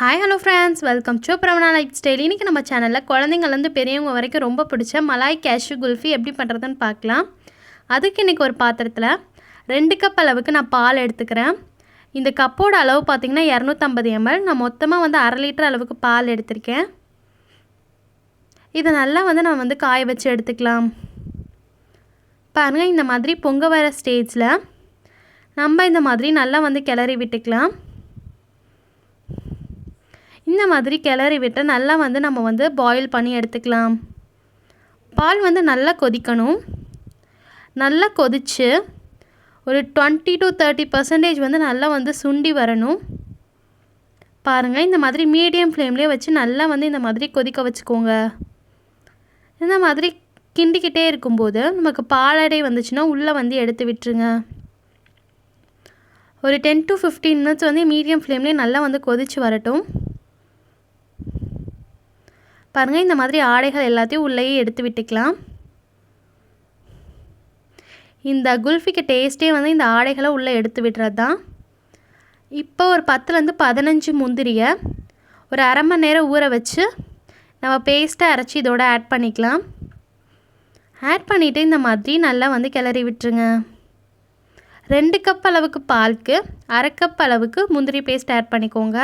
Hi hello friends welcome to Pravana life style இன்றைக்கி நம்ம சேனலில் குழந்தைங்கள்லேருந்து பெரியவங்க வரைக்கும் ரொம்ப பிடிச்ச மலாய் கேஷ்யூ குல்ஃபி எப்படி பண்ணுறதுன்னு பார்க்கலாம். அதுக்கு இன்றைக்கி ஒரு பாத்திரத்தில் ரெண்டு கப் அளவுக்கு நான் பால் எடுத்துக்கிறேன். இந்த கப்போட அளவு பார்த்திங்கன்னா இரநூத்தம்பது எம்எல் நான் மொத்தமாக வந்து அரை லிட்டர் அளவுக்கு பால் எடுத்திருக்கேன். இதை நல்லா வந்து நம்ம வந்து காய வச்சு எடுத்துக்கலாம். பாருங்கள் இந்த மாதிரி பொங்க வர ஸ்டேஜில் நம்ம இந்த மாதிரி நல்லா வந்து கிளறி விட்டுக்கலாம். இந்த மாதிரி கிளறி விட்டு நல்லா வந்து நம்ம வந்து பாயில் பண்ணி எடுத்துக்கலாம். பால் வந்து நல்லா கொதிக்கணும். நல்லா கொதித்து ஒரு டுவெண்ட்டி டு தேர்ட்டி பர்சன்டேஜ் வந்து நல்லா வந்து சுண்டி வரணும். பாருங்கள் இந்த மாதிரி மீடியம் ஃப்ளேம்லேயே வச்சு நல்லா வந்து இந்த மாதிரி கொதிக்க வச்சுக்கோங்க. இந்த மாதிரி கிண்டிக்கிட்டே இருக்கும்போது நமக்கு பாலடை வந்துச்சுன்னா உள்ளே வந்து எடுத்து விட்டுருங்க. ஒரு டென் டு ஃபிஃப்டீன் மினிட்ஸ் வந்து மீடியம் ஃப்ளேம்லேயே நல்லா வந்து கொதித்து வரட்டும். பாருங்கள் இந்த மாதிரி ஆடைகள் எல்லாத்தையும் உள்ளேயே எடுத்து விட்டுக்கலாம். இந்த குல்ஃபிக்கு டேஸ்ட்டே வந்து இந்த ஆடைகளை உள்ளே எடுத்து விடுறது தான் இப்போ ஒரு பத்துலேருந்து பதினஞ்சு முந்திரியை ஒரு அரை மணி நேரம் ஊற வச்சு நம்ம பேஸ்ட்டாக அரைச்சி இதோட ஆட் பண்ணிக்கலாம். ஆட் பண்ணிவிட்டு இந்த மாதிரி நல்லா வந்து கிளறி விட்டுருங்க. ரெண்டு கப் அளவுக்கு பாலுக்கு அரை கப் அளவுக்கு முந்திரி பேஸ்ட் ஆட் பண்ணிக்கோங்க.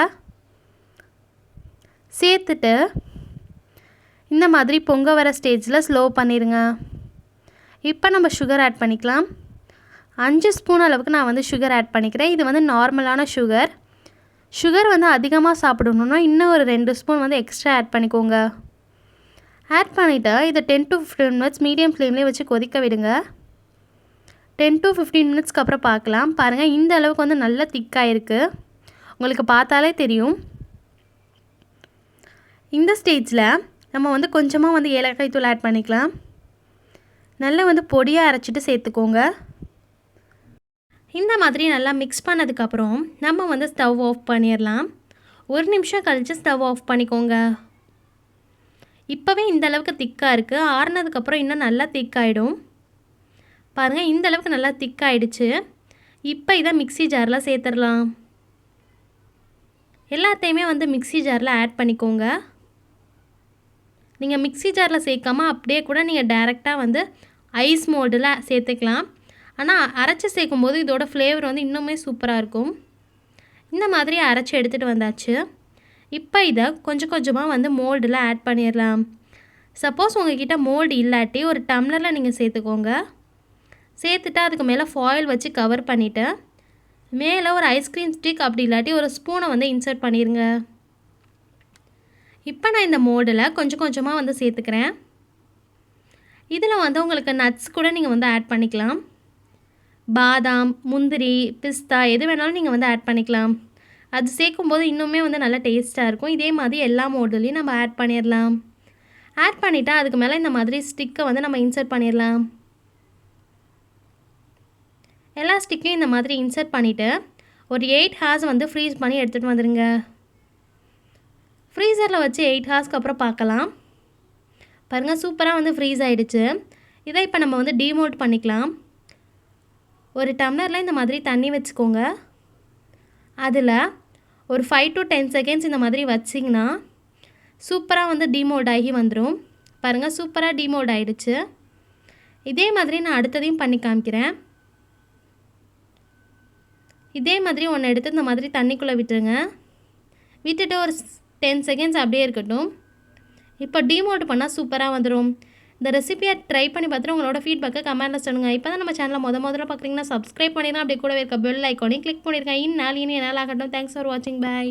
சேர்த்துட்டு இந்த மாதிரி பொங்க வர ஸ்டேஜில் ஸ்லோ பண்ணிடுங்க இப்போ நம்ம சுகர் ஆட் பண்ணிக்கலாம். அஞ்சு ஸ்பூன் அளவுக்கு நான் வந்து சுகர் ஆட் பண்ணிக்கிறேன். இது வந்து நார்மலான சுகர் சுகர் வந்து அதிகமாக சாப்பிடணுன்னா இன்னும் ஒரு ரெண்டு ஸ்பூன் வந்து எக்ஸ்ட்ரா ஆட் பண்ணிக்கோங்க. ஆட் பண்ணிவிட்டு இதை ten to fifteen minutes medium ஃப்ளேம்லேயே வச்சு கொதிக்க விடுங்க. டென் டு ஃபிஃப்டீன் மினிட்ஸ்க்கு அப்புறம் பார்க்கலாம். பாருங்கள் இந்த அளவுக்கு வந்து நல்லா திக்காக இருக்குது உங்களுக்கு பார்த்தாலே தெரியும். இந்த ஸ்டேஜில் நம்ம வந்து கொஞ்சமாக வந்து ஏலக்காய் தூள் ஆட் பண்ணிக்கலாம். நல்லா வந்து பொடியாக அரைச்சிட்டு சேர்த்துக்கோங்க. இந்த மாதிரி நல்லா மிக்ஸ் பண்ணதுக்கப்புறம் நம்ம வந்து ஸ்டவ் ஆஃப் பண்ணிடலாம் ஒரு நிமிஷம் கழித்து ஸ்டவ் ஆஃப் பண்ணிக்கோங்க. இப்போவே இந்த அளவுக்கு திக்காக இருக்குது ஆறுனதுக்கப்புறம் இன்னும் நல்லா திக்காயிடும் பாருங்கள் இந்த அளவுக்கு நல்லா திக்காயிடுச்சு இப்போ இதை மிக்சி ஜாரில் சேர்த்துடலாம் எல்லாத்தையுமே வந்து மிக்சி ஜாரில் ஆட் பண்ணிக்கோங்க. நீங்கள் மிக்சி ஜாரில் சேர்க்காமல் அப்படியே கூட நீங்கள் டைரெக்டாக வந்து ஐஸ் மோடில் சேர்த்துக்கலாம் ஆனால் அரைச்சி சேர்க்கும்போது இதோட ஃப்ளேவர் வந்து இன்னுமே சூப்பராக இருக்கும். இந்த மாதிரி அரைச்சி எடுத்துகிட்டு வந்தாச்சு. இப்போ இதை கொஞ்சம் கொஞ்சமாக வந்து மோல்டில் ஆட் பண்ணிடலாம் சப்போஸ் உங்ககிட்ட மோல்டு இல்லாட்டி ஒரு டம்ளரில் நீங்கள் சேர்த்துக்கோங்க சேர்த்துட்டு அதுக்கு மேலே ஃபாயில் வச்சு கவர் பண்ணிவிட்டு மேலே ஒரு ஐஸ்கிரீம் ஸ்டிக் அப்படி இல்லாட்டி ஒரு ஸ்பூனை வந்து இன்சர்ட் பண்ணிடுங்க இப்போ நான் இந்த மோடில் கொஞ்சம் கொஞ்சமாக வந்து சேர்த்துக்கிறேன். இதில் வந்து உங்களுக்கு நட்ஸ் கூட நீங்கள் வந்து ஆட் பண்ணிக்கலாம். பாதாம் முந்திரி பிஸ்தா எது வேணாலும் நீங்கள் வந்து ஆட் பண்ணிக்கலாம். அது சேர்க்கும்போது இன்னுமே வந்து நல்லா டேஸ்ட்டாக இருக்கும். இதே மாதிரி எல்லா மோடலையும் நம்ம ஆட் பண்ணிடலாம். ஆட் பண்ணிவிட்டா அதுக்கு மேலே இந்த மாதிரி ஸ்டிக்கை வந்து நம்ம இன்சர்ட் பண்ணிடலாம். எல்லா ஸ்டிக்கையும் இந்த மாதிரி இன்சர்ட் பண்ணிவிட்டு ஒரு எயிட் ஹார்ஸ் வந்து ஃப்ரீஸ் பண்ணி எடுத்துகிட்டு வந்துடுங்க ஃப்ரீசரில் வச்சு எயிட் ஹார்ஸ்க்கு அப்புறம் பார்க்கலாம். பாருங்கள் சூப்பராக வந்து ஃப்ரீஸ் ஆகிடுச்சு இதை இப்போ நம்ம வந்து டீமோட் பண்ணிக்கலாம். ஒரு டம்ளரில் இந்த மாதிரி தண்ணி வச்சுக்கோங்க. அதில் ஒரு ஃபைவ் டு டென் செகண்ட்ஸ் இந்த மாதிரி வச்சிங்கன்னா சூப்பராக வந்து டீமோல்ட் ஆகி வந்துடும் பாருங்கள் சூப்பராக டீமோல்ட் ஆகிடுச்சு இதே மாதிரி நான் அடுத்ததையும் பண்ணி காமிக்கிறேன். இதே மாதிரி ஒன்று எடுத்து இந்த மாதிரி தண்ணிக்குள்ளே விட்டுருங்க. விட்டுட்டு ஒரு டென் செகண்ட்ஸ் அப்படியே இருக்கட்டும். இப்போ டிமோட் பண்ணால் சூப்பராக வந்துடும் இந்த ரெசிபியை ட்ரை பண்ணி பார்த்துட்டு உங்களோட ஃபீட்பேக்கை கமெண்ட்டில் சொல்லுங்கள் இப்போ தான் நம்ம சேனலை முத முதல்ல பார்க்குறீங்கன்னா சப்ஸ்கிரைப் பண்ணிடுறேன் அப்படியே கூட இருக்க பெல் ஐக்கானையும் கிளிக் பண்ணியிருக்கேன் இந்நாள் இனி நாள் ஆகட்டும். தேங்க்ஸ் ஃபார் வாட்சிங் பாய்